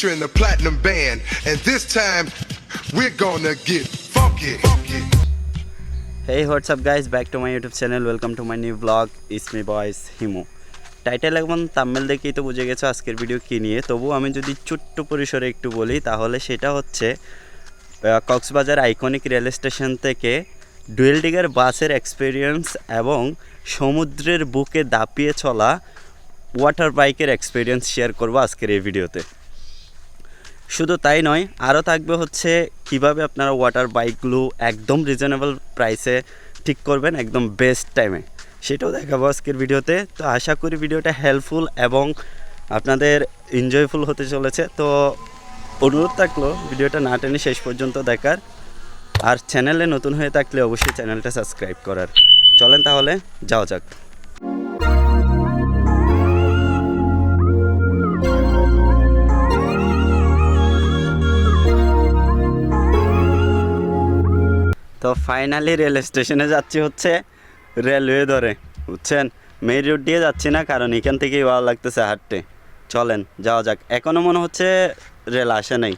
featuring the Platinum Band. And this time, we're gonna get funky. Hey what's up guys? Back to my YouTube channel. Welcome to my new vlog. It's me boys Himu title এবং thumbnail দেখেই তো বুঝে গেছো আজকের video কী নিয়ে। তবু আমি যদি ছোট্ট পরিসরে একটু বলি তাহলে সেটা হচ্ছে কক্সবাজার আইকনিক রেল স্টেশন থেকে ডুয়েল ডিগার বাসের এক্সপিরিয়েন্স এবং সমুদ্রের বুকে দাপিয়ে চলা ওয়াটার বাইকের এক্সপিরিয়েন্স শেয়ার করব আজকের এই ভিডিওতে শুধু তাই নয়, আরও থাকবে হচ্ছে কীভাবে আপনারা ওয়াটার বাইকগুলো একদম রিজনেবল প্রাইসে ঠিক করবেন একদম বেস্ট টাইমে সেটাও দেখাবো আজকের ভিডিওতে। তো আশা করি ভিডিওটা হেল্পফুল এবং আপনাদের এনজয়ফুল হতে চলেছে। তো অনুরোধ থাকল ভিডিওটা না টেনে শেষ পর্যন্ত দেখার। আর চ্যানেলে নতুন হয়ে থাকলে অবশ্যই চ্যানেলটা সাবস্ক্রাইব করার। চলেন তাহলে, যাওয়া যাক। তো ফাইনালি রেল স্টেশনে যাচ্ছি হচ্ছে রেলওয়ে ধরে, বুঝছেন? মেইন রোড দিয়ে যাচ্ছি না, কারণ এখান থেকেই ভালো লাগতেছে হাঁটতে। চলেন, যাওয়া যাক। এখনও মনে হচ্ছে রেল আসে নাই।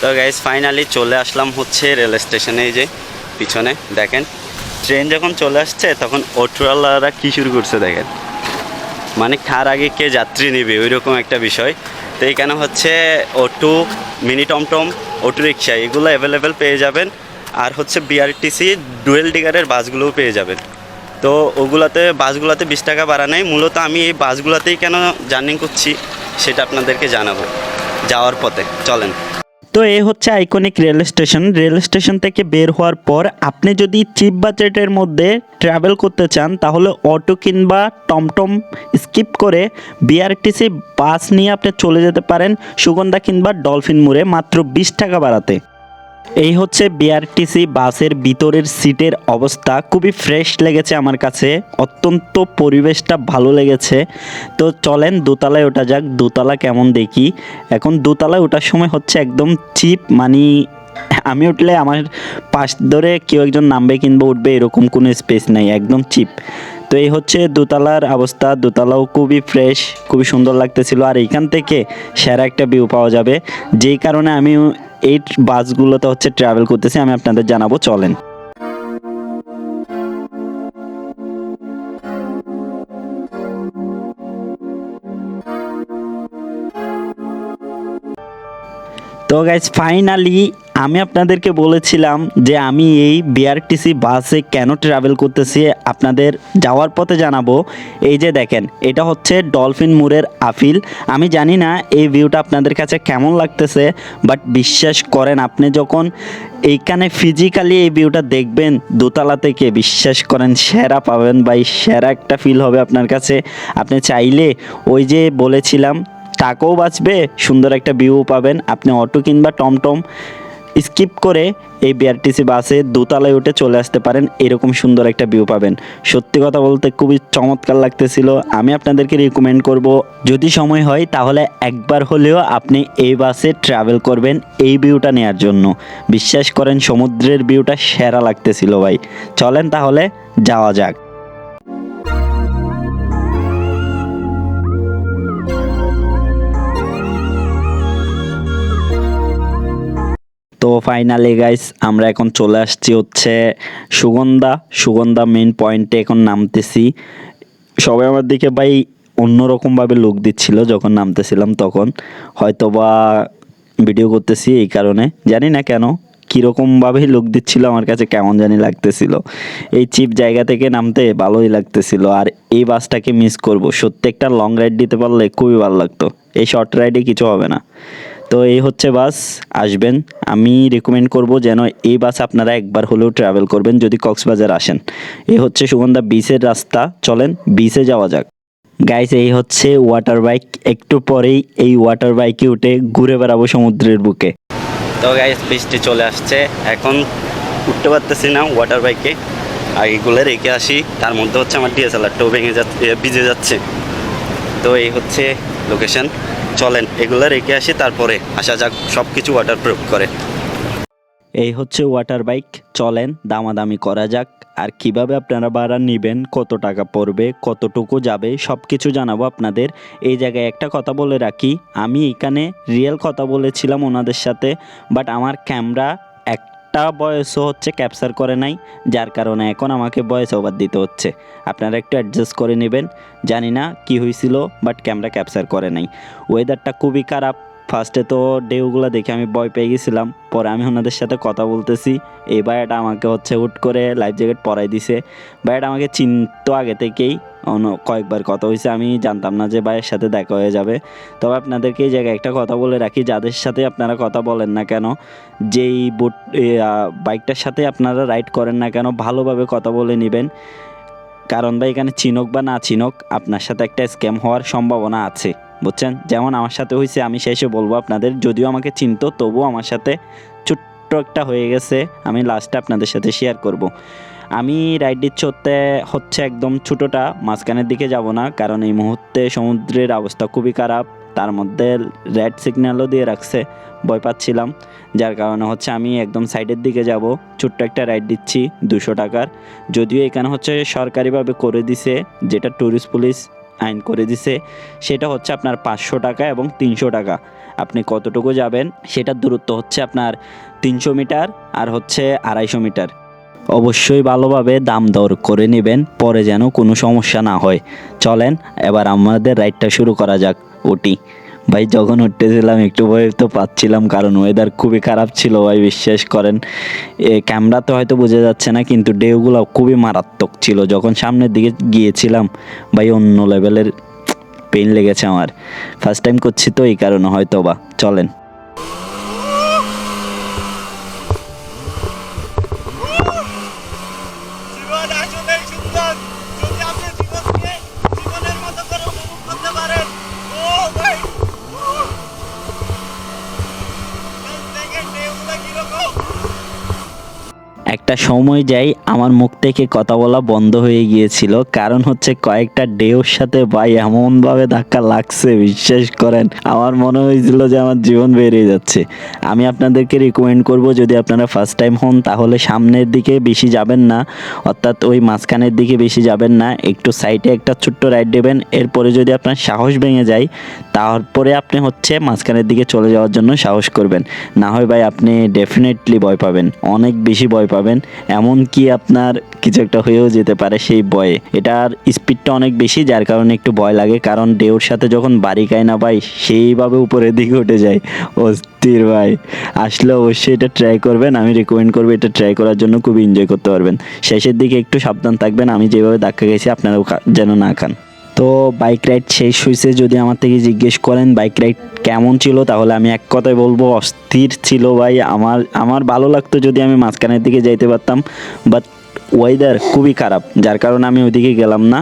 তো গাইজ ফাইনালি চলে আসলাম হচ্ছে রেল স্টেশনে যে পিছনে, দেখেন। ট্রেন যখন চলে আসছে, তখন অটোওয়ালারা কী শুরু করছে, দেখেন। মানে খার আগে কে যাত্রী নেবে ওই রকম একটা বিষয়। তো এইখানে হচ্ছে অটো, মিনি টমটম, অটো রিক্সা, এগুলো অ্যাভেলেবেল পেয়ে যাবেন। আর হচ্ছে বিআরটিসি ডুয়েল ডিগারের বাসগুলোও পেয়ে যাবেন। তো ওগুলাতে, বাসগুলোতে বিশ টাকা বাড়া নেই মূলত আমি এই বাসগুলোতেই কেন জার্নি করছি, সেটা আপনাদেরকে জানাব। যাওয়ার পথে, চলেন। তো এ হচ্ছে iconic rail station rail station থেকে বের হওয়ার পর আপনি যদি চিপ বাজেটের মধ্যে ট্রাভেল করতে চান, তাহলে অটো কিংবা টমটম স্কিপ করে বিআরটিসি বাস নিয়ে আপনি চলে যেতে পারেন সুগন্ধা কিংবা ডলফিন মুড়ে মাত্র বিশ টাকা বাড়াতে। এই হচ্ছে বিআরটিসি বাসের ভিতরের সিটের অবস্থা। খুবই ফ্রেশ লেগেছে আমার কাছে। অত্যন্ত পরিবেশটা ভালো লেগেছে। তো চলেন দোতলায় ওঠা যাক। দোতলা কেমন দেখি। এখন দোতলায় ওঠার সময় হচ্ছে একদম চিপ মানে আমি উঠলে আমার পাশ ধরে কেউ একজন নামবে কিংবা উঠবে, এরকম কোনো স্পেস নেই, একদম চিপ তো এই হচ্ছে দোতলার অবস্থা। দোতলাও খুবই ফ্রেশ খুবই সুন্দর লাগতেছিল। আর এইখান থেকে সেরা একটা ভিউ পাওয়া যাবে। যেই কারণে আমি এই বাসগুলোতে হচ্ছে ট্রাভেল করতেছি আমি আপনাদের জানাব চলেন। তো গাইজ ফাইনালি আমি আপনাদেরকে বলেছিলাম যে আমি এই বিআরটিসি বাসে কেন ট্রাভেল করতেছি, আপনাদের যাওয়ার পথে জানাব। এই যে দেখেন, এটা হচ্ছে ডলফিন মুরের আফিল। আমি জানি না এই ভিউটা আপনাদের কাছে কেমন লাগতেছে বাট বিশ্বাস করেন, আপনি যখন এইখানে ফিজিক্যালি এই ভিউটা দেখবেন, দোতলা থেকে, বিশ্বাস করেন, সেরা পাবেন বা এই সেরা একটা ফিল হবে আপনার কাছে। আপনি চাইলে ওই যে বলেছিলাম, টাকাও বাঁচবে, সুন্দর একটা ভিউ পাবেন। আপনি অটো কিংবা টমটম স্কিপ করে এই বিআরটিসি বাসে দোতলায় উঠে চলে আসতে পারেন, এরকম সুন্দর একটা ভিউ পাবেন। সত্যি কথা বলতে খুবই চমৎকার লাগতেছিল। আমি আপনাদেরকে রিকমেন্ড করব, যদি সময় হয় তাহলে একবার হলেও আপনি এই বাসে ট্রাভেল করবেন এই ভিউটা নেওয়ার জন্য। বিশ্বাস করেন, সমুদ্রের ভিউটা সেরা লাগতেছিল ভাই। চলেন তাহলে, যাওয়া যাক। তো ফাইনালি গাইস আমরা এখন চলে আসছি হচ্ছে সুগন্ধা। সুগন্ধা মেন পয়েন্টে এখন নামতেছি। সবাই আমার দিকে ভাই অন্যরকমভাবে লুক দিচ্ছিল যখন নামতেছিলাম তখন। হয়তো বা ভিডিও করতেছি এই কারণে। জানি না কেন কীরকমভাবেই লুক দিচ্ছিল আমার কাছে কেমন জানি লাগতেছিল। এই চিপ জায়গা থেকে নামতে ভালোই লাগতেছিল আর এই বাসটাকে মিস করব। সত্যি একটা লং রাইড দিতে পারলে খুবই ভালো লাগতো। এই শর্ট রাইডে কিছু হবে না। তো এই হচ্ছে বাস, আসবেন। আমি রেকমেন্ড করব যেন এই বাস আপনারা একবার হলেও ট্রাভেল করবেন, যদি কক্সবাজার আসেন। এই হচ্ছে সুগন্ধা বিচের রাস্তা, চলেন বিচে যাওয়া যাক। গাইস এই হচ্ছে ওয়াটার বাইক একটু পরেই এই ওয়াটার বাইকে উঠে ঘুরে বেড়াবো সমুদ্রের বুকে। তো গাইস বৃষ্টি চলে আসছে। এখন উঠতে পারতেছি না ওয়াটার বাইকে আর এগুলো রেখে আসি, তার মধ্যে হচ্ছে আমার ডিএসএলআরটাও ভেঙে যাচ্ছে, ভিজে যাচ্ছে। তো এই হচ্ছে লোকেশন চলেন, এগুলো রেখে আসি, তারপরে আসা যাক সব কিছু ওয়াটার প্রুফ করে। এই হচ্ছে ওয়াটার বাইক চলেন, দামাদামি করা যাক, আর কীভাবে আপনারা ভাড়া নেবেন, কত টাকা পড়বে, কতটুকু যাবে সব কিছু জানাব আপনাদের। এই জায়গায় একটা কথা বলে রাখি, আমি এখানে রিয়েল কথা বলেছিলাম ওনাদের সাথে বাট আমার ক্যামেরা একটা বয়সও হচ্ছে ক্যাপচার করে নাই, যার কারণে এখন আমাকে বয়স ওভার দিতে হচ্ছে। আপনারা একটু অ্যাডজাস্ট করে নেবেন। জানি না কি হয়েছিল বাট ক্যামেরা ক্যাপচার করে নাই। ওয়েদারটা খুবই খারাপ। ফার্স্টে তো ডেউগুলো দেখে আমি ভয় পেয়ে গেছিলাম। পরে আমি ওনাদের সাথে কথা বলতেছি। এই ভাইয়াটা আমাকে হচ্ছে হুট করে লাইফ জ্যাকেট পরাই দিছে। ভাইয়াটা আমাকে চিনতো আগে থেকেই। কয়েকবার কথা হয়েছে, আমি জানতাম না যে ভাইয়ের সাথে দেখা হয়ে যাবে। তবে আপনাদেরকে এই জায়গায় একটা কথা বলে রাখি, যাদের সাথে আপনারা কথা বলেন না কেন, যেই বোট বাইকটার সাথে আপনারা রাইড করেন না কেন, ভালোভাবে কথা বলে নেবেন। কারণ ভাই, এখানে চিনক বা না চিনক, আপনার সাথে একটা স্ক্যাম হওয়ার সম্ভাবনা আছে, বুঝছেন? যেমন আমার সাথে হয়েছে, আমি শেষে বলব আপনাদের, যদিও আমাকে চিনতো, তবুও আমার সাথে ছোট্ট একটা হয়ে গেছে, আমি লাস্টে আপনাদের সাথে শেয়ার করব। আমি রাইড দিচ্ছি হতে, হচ্ছে একদম ছোটোটা, মাঝখানের দিকে যাব না, কারণ এই মুহূর্তে সমুদ্রের অবস্থা খুবই খারাপ। তার মধ্যে রেড সিগন্যালও দিয়ে রাখছে, ভয় পাচ্ছিলাম। যার কারণে হচ্ছে আমি একদম সাইডের দিকে যাব। ছোট্ট একটা রাইড দিচ্ছি, দুশো টাকার। যদিও এখানে হচ্ছে সরকারিভাবে করে দিছে, যেটা ট্যুরিস্ট পুলিশ আইন করে দিছে, সেটা হচ্ছে আপনার পাঁচশো টাকা এবং তিনশো টাকা। আপনি কতটুকু যাবেন, সেটার দূরত্ব হচ্ছে আপনার তিনশো মিটার আর হচ্ছে আড়াইশো মিটার। অবশ্যই ভালোভাবে দাম দর করে নেবেন, পরে যেন কোনো সমস্যা না হয়। চলেন, এবার আমাদের রাইডটা শুরু করা যাক, ওটি। ভাই, যখন উঠতেছিলাম, একটু ভয় তো পাচ্ছিলাম, কারণ ওয়েদার খুবই খারাপ ছিল, ভাই, বিশ্বাস করেন। এ ক্যামেরাতে হয়তো বোঝা যাচ্ছে না, কিন্তু ডেউগুলো খুবই মারাত্মক ছিল। যখন সামনের দিকে গিয়েছিলাম, ভাই, অন্য লেভেলের পেন লেগেছে আমার। ফার্স্ট টাইম করছি তো এই কারণে হয়তো বা চলেন জীবন আসলেই সুন্দর যদি আপনি জীবনকে জীবনের মতো করে উপভোগ করতে পারেন ও ভাই দেখেন ঢেউগুলো কীরকম একটা সময় যাই আমার মুখ থেকে কথা বলা বন্ধ হয়ে গিয়েছিল। কারণ হচ্ছে কয়েকটা ডেউর সাথে ভাই এমনভাবে ধাক্কা লাগছে, বিশ্বাস করেন, আমার মনে হয়েছিল যে আমার জীবন বেরিয়ে যাচ্ছে। আমি আপনাদেরকে রিকমেন্ড করব, যদি আপনারা ফার্স্ট টাইম হন, তাহলে সামনের দিকে বেশি যাবেন না, অর্থাৎ ওই মাঝখানের দিকে বেশি যাবেন না, একটু সাইডে একটা ছোট্ট রাইড দেবেন এরপরে যদি আপনার সাহস ভেঙে যায়, তারপরে আপনি হচ্ছে মাঝখানের দিকে চলে যাওয়ার জন্য সাহস করবেন। না হয় ভাই, আপনি ডেফিনেটলি ভয় পাবেন, অনেক বেশি ভয় পাবেন। এমনকি আপনার কিছু একটা হয়েও যেতে পারে সেই ভয়ে এটার স্পিডটা অনেক বেশি, যার কারণে একটু ভয় লাগে। কারণ ডেউর সাথে যখন বাড়ি খায় না ভাই, সেইভাবে উপরের দিকে উঠে যায়। অস্থির ভাই। আসলে অবশ্যই এটা ট্রাই করবেন। আমি রেকমেন্ড করব এটা ট্রাই করার জন্য খুব এনজয় করতে পারবেন। শেষের দিকে একটু সাবধান থাকবেন। আমি যেভাবে ধাক্কা গেছি আপনারাও যেন না খান। তো বাইক রাইড শেষ হয়েছে যদি আমার থেকে জিজ্ঞেস করেন বাইক রাইড কেমন ছিল, তাহলে আমি এক কথায় বলব অস্থির ছিল ভাই। আমার আমার ভালো লাগতো যদি আমি মাঝখানের দিকে যাইতে পারতাম বাট ওয়েদার খুবই খারাপ, যার কারণে আমি ওইদিকে গেলাম না।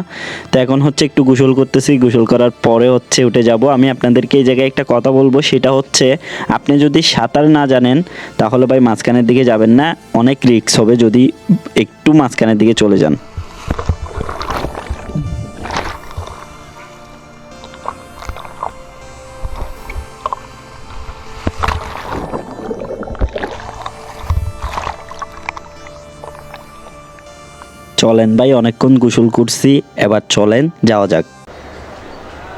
তো এখন হচ্ছে একটু গোসল করতেছি, গোসল করার পরে হচ্ছে উঠে যাব। আমি আপনাদেরকে এই জায়গায় একটা কথা বলব, সেটা হচ্ছে আপনি যদি সাঁতার না জানেন, তাহলে ভাই মাঝখানের দিকে যাবেন না, অনেক রিস্ক হবে যদি একটু মাঝখানের দিকে চলে যান। চলেন ভাই, অনেকক্ষণ গোসল করছি, এবার চলেন, যাওয়া যাক।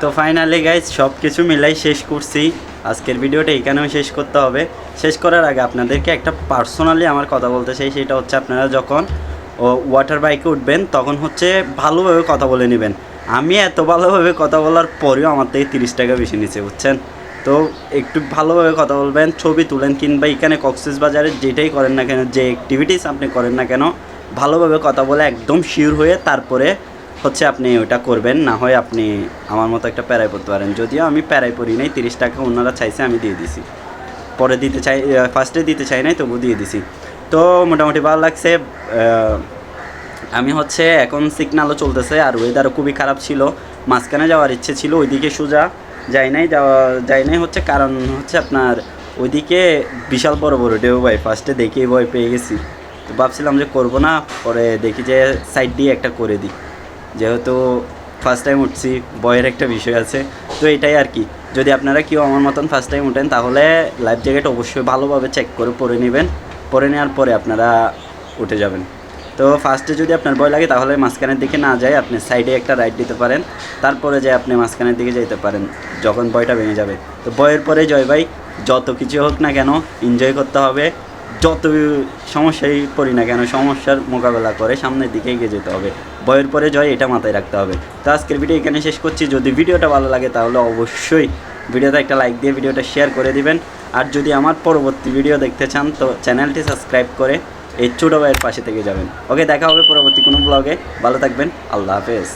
তো ফাইনালি গাইজ সব কিছু মিলাই শেষ করছি। আজকের ভিডিওটা এখানেও শেষ করতে হবে। শেষ করার আগে আপনাদেরকে একটা পার্সোনালি আমার কথা বলতে চাই, সেটা হচ্ছে আপনারা যখন, ও ওয়াটার বাইকে উঠবেন, তখন হচ্ছে ভালোভাবে কথা বলে নেবেন। আমি এত ভালোভাবে কথা বলার পরেও আমার থেকে তিরিশ টাকা বেশি নিচ্ছে, বুঝছেন? তো একটু ভালোভাবে কথা বলবেন, ছবি তুলেন, কিংবা এখানে কক্সেস বাজারে যেটাই করেন না কেন, যে অ্যাক্টিভিটিস আপনি করেন না কেন ভালোভাবে কথা বলে একদম শিওর হয়ে তারপরে হচ্ছে আপনি ওটা করবেন, না হয় আপনি আমার মতো একটা প্যারায় পড়তে পারেন। যদিও আমি প্যারায় পড়ি নাই, তিরিশ টাকা ওনারা চাইছে, আমি দিয়ে দিছি। পরে দিতে চাই ফার্স্টে দিতে চাই নাই তবু দিয়ে দিছি। তো মোটামুটি ভালো লাগছে আমি হচ্ছে এখন সিগনালও চলতেছে, আর ওয়েদারও খুবই খারাপ ছিল। মাঝখানে যাওয়ার ইচ্ছে ছিল, ওইদিকে সোজা যাই নাই, যাওয়া, যাই নাই হচ্ছে কারণ হচ্ছে আপনার ওইদিকে বিশাল বড় বড় ডেউ ভাই ফার্স্টে দেখেই ভয় পেয়ে গেছি। তো ভাবছিলাম যে করব না, পরে দেখি যে সাইড দিয়ে একটা করে দিই। যেহেতু ফার্স্ট টাইম উঠছি ভয়ের একটা বিষয় আছে, তো এটাই আর কি। যদি আপনারা কেউ আমার মতন ফার্স্ট টাইম উঠেন, তাহলে লাইফ জ্যাকেট অবশ্যই ভালোভাবে চেক করে পরে নেবেন। পরে নেওয়ার পরে আপনারা উঠে যাবেন। তো ফার্স্টে যদি আপনার ভয় লাগে, তাহলে মাঝখানের দিকে না যায় আপনি সাইডে একটা রাইড দিতে পারেন। তারপরে যে আপনি মাঝখানের দিকে যেতে পারেন, যখন ভয়টা ভেঙে যাবে। তো ভয়ের পরে জয় ভাই, যত কিছু হোক না কেন এনজয় করতে হবে। যত সমস্যায় পড়ি না কেন, সমস্যার মোকাবেলা করে সামনের দিকে এগিয়ে যেতে হবে। ভয়ের পরে জয় এটা মাথায় রাখতে হবে। তো আজকের ভিডিও এখানে শেষ করছি। যদি ভিডিওটা ভালো লাগে তাহলে অবশ্যই ভিডিওতে একটা লাইক দিয়ে ভিডিওটা শেয়ার করে দিবেন। আর যদি আমার পরবর্তী ভিডিও দেখতে চান তো চ্যানেলটি সাবস্ক্রাইব করে এই ছোটো ভাইয়ের পাশে থেকে যাবেন। ওকে, দেখা হবে পরবর্তী কোনো ব্লগে ভালো থাকবেন। আল্লাহ হাফেজ।